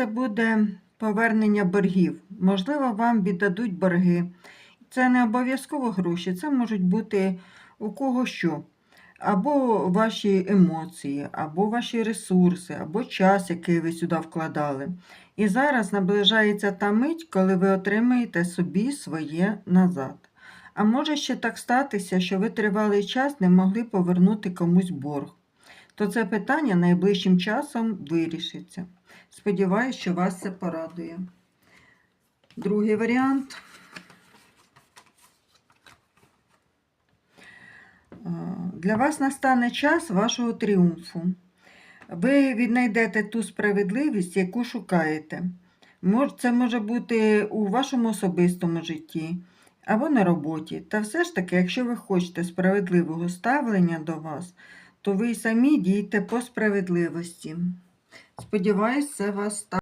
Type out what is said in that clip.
це буде повернення боргів. Можливо, вам віддадуть борги. Це не обов'язково гроші, це можуть бути у кого що. Або ваші емоції, або ваші ресурси, або час, який ви сюди вкладали. І зараз наближається та мить, коли ви отримаєте собі своє назад. А може ще так статися, що ви тривалий час не могли повернути комусь борг. То це питання найближчим часом вирішиться. Сподіваюсь, що вас це порадує. Другий варіант. Е, Для вас настане час вашого тріумфу. Ви віднайдете ту справедливість, яку шукаєте. Це може бути у вашому особистому житті або на роботі. Та все ж таки, якщо ви хочете справедливого ставлення до вас, то ви й самі дійте по справедливості. Сподіваюсь, це вас так.